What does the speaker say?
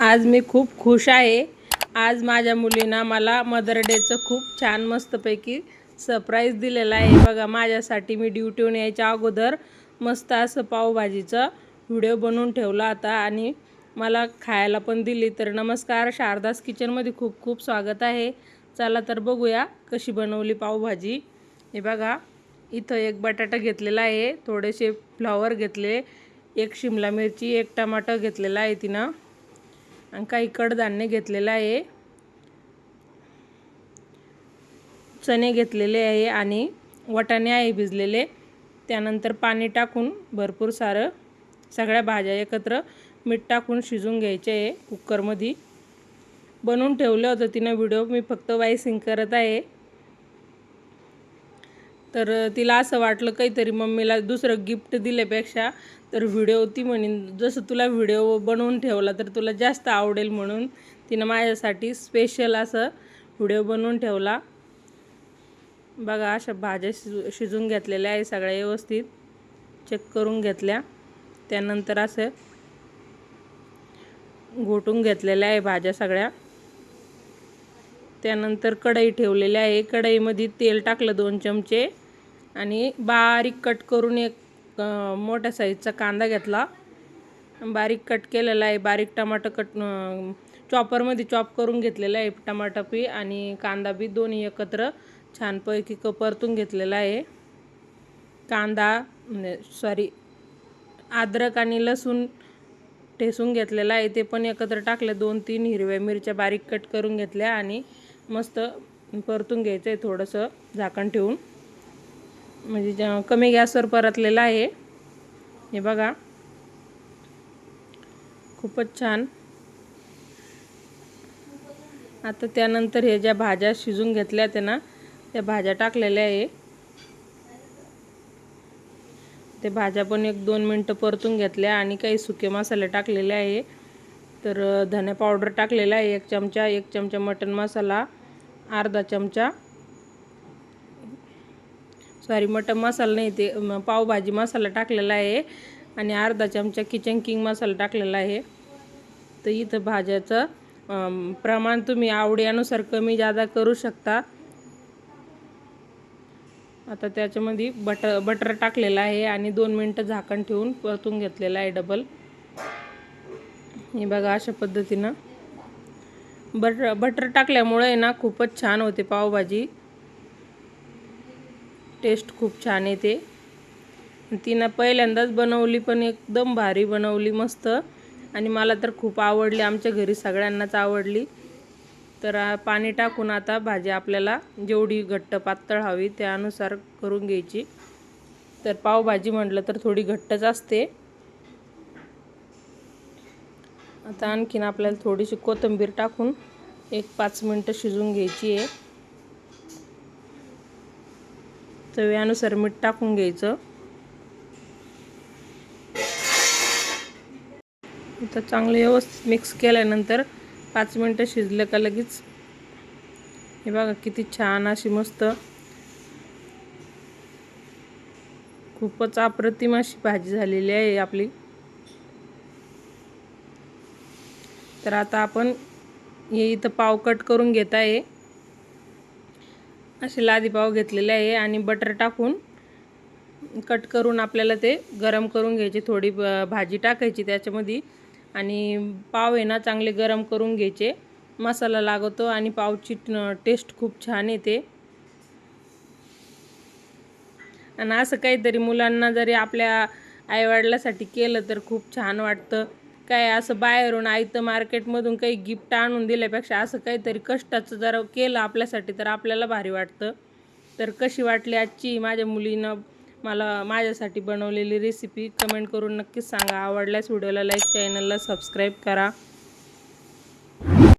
आज मी खूप खुश आहे. आज माझ्या मुलीनं मला मदर डेचं खूप छान मस्तपैकी सरप्राईज दिलेला आहे. बघा माझ्यासाठी मी ड्युटीहून यायच्या अगोदर मस्त असं पावभाजीचं व्हिडिओ बनवून ठेवला होता आणि मला खायला पण दिली. तर नमस्कार शारदास किचनमध्ये खूप खूप स्वागत आहे. चला तर बघूया कशी बनवली पावभाजी. हे बघा इथं एक बटाटा घेतलेला आहे. थोडेसे फ्लॉवर घेतले एक शिमला मिरची एक टमाटर घेतलेला आहे तिनं. आणि काही कडधान्य घेतलेलं आहे. चणे घेतलेले आहे आणि वाटाणे आहे भिजलेले. त्यानंतर पाणी टाकून भरपूर सारं सगळ्या भाज्या एकत्र मीठ टाकून शिजून घ्यायचे आहे कुकरमध्ये बनवून ठेवलं होतं तिनं व्हिडिओ मी फक्त वायसिंग करत आहे. तर तिला असं वाटलं काहीतरी मम्मीला दुसरं गिफ्ट दिल्यापेक्षा तर व्हिडिओ ती म्हणेन जसं तुला व्हिडिओ बनवून ठेवला तर तुला जास्त आवडेल म्हणून तिनं माझ्यासाठी स्पेशल असं व्हिडिओ बनवून ठेवला. बघा अशा भाज्या शिजू शिजून घेतलेल्या आहे सगळ्या व्यवस्थित. चेक करून घेतल्या. त्यानंतर असं घोटून घेतलेल्या आहे भाज्या सगळ्या. त्यानंतर कढई ठेवलेली आहे. कढईमध्ये तेल टाकलं दोन चमचे. आणि बारीक कट करून एक मोठ्या साईजचा कांदा घेतला. बारीक कट केलेला आहे. बारीक टमाटर कट चॉपरमध्ये चॉप करून घेतलेला आहे टमाटा बी आणि कांदा बी दोन्ही एकत्र छानपैकी क परतून घेतलेला आहे. कांदा म्हणजे सॉरी अद्रक आणि लसूण ठेसून घेतलेला आहे. ते पण एकत्र टाकले. दोन तीन हिरव्या मिरच्या बारीक कट करून घेतल्या आणि मस्त परतून घ्यायचं आहे थोडंसं झाकण ठेवून. म्हणजे कमी गॅसवर परतलेलं आहे. हे बघा. खूपच छान. आता त्यानंतर हे ज्या भाज्या शिजून घेतल्या त्यांना त्या भाज्या टाकलेल्या आहे. ते भाज्या पण एक दोन मिनटं परतून घेतल्या आणि काही सुके मसाले टाकलेले आहे. तर धने पावडर टाकलेला आहे. एक चमचा एक चमचा मटन मसाला अर्धा चमचा. सॉरी मटन मसाला नाही ते पावभाजी मसाला टाकलेला आहे आणि अर्धा चमचा किचन किंग मसाला टाकलेला आहे. तर इथं भाज्याचं प्रमाण तुम्ही आवडीनुसार कमी जादा करू शकता. आता त्याच्यामध्ये बटर बटर टाकलेलं आहे आणि दोन मिनटं झाकण ठेवून परतून घेतलेलं आहे डबल हे बघा अशा पद्धतीनं. बटर बटर टाकल्यामुळे ना खूपच छान होते पावभाजी. टेस्ट खूप छान येते. तिनं पहिल्यांदाच बनवली पण एकदम भारी बनवली मस्त. आणि मला तर खूप आवडली आमच्या घरी सगळ्यांनाच आवडली. तर पाणी टाकून आता भाजी आपल्याला जेवढी घट्ट पातळ हवी त्यानुसार करून घ्यायची. तर पावभाजी म्हटलं तर थोडी घट्टच असते. आता आणखीन आपल्याला थोडीशी कोथिंबीर टाकून एक पाच मिनटं शिजून घ्यायची आहे. चव्यानुसार मीठ टाकून घ्यायचं. आता चांगलं व्यवस्थित मिक्स केल्यानंतर पाच मिनटं शिजलं का लगेच. हे बघा किती छान अशी मस्त. खूपच अप्रतिम अशी भाजी झालेली आहे आपली. तर आता आपण हे इथं पाव कट करून घेत आहे. असे लादी पाव घेतलेले आहे आणि बटर टाकून कट करून आपल्याला ते गरम करून घ्यायचे. थोडी भाजी टाकायची त्याच्यामध्ये. आणि पाव आहे ना चांगले गरम करून घ्यायचे. मसाला लागतो आणि पावची टेस्ट खूप छान येते. आणि असं काहीतरी मुलांना जरी आपल्या आईवडिलासाठी केलं तर खूप छान वाटतं. काय असं बाहेरून आयतं मार्केटमधून काही गिफ्ट आणून दिल्यापेक्षा असं काहीतरी कष्टाचं जर केलं आपल्यासाठी तर आपल्याला भारी वाटतं. तर कशी वाटली आजची माझ्या मुलीनं मला माझ्यासाठी बनवलेली रेसिपी कमेंट करून नक्कीच सांगा. आवडल्यास व्हिडिओला लाईक चॅनलला सबस्क्राईब करा.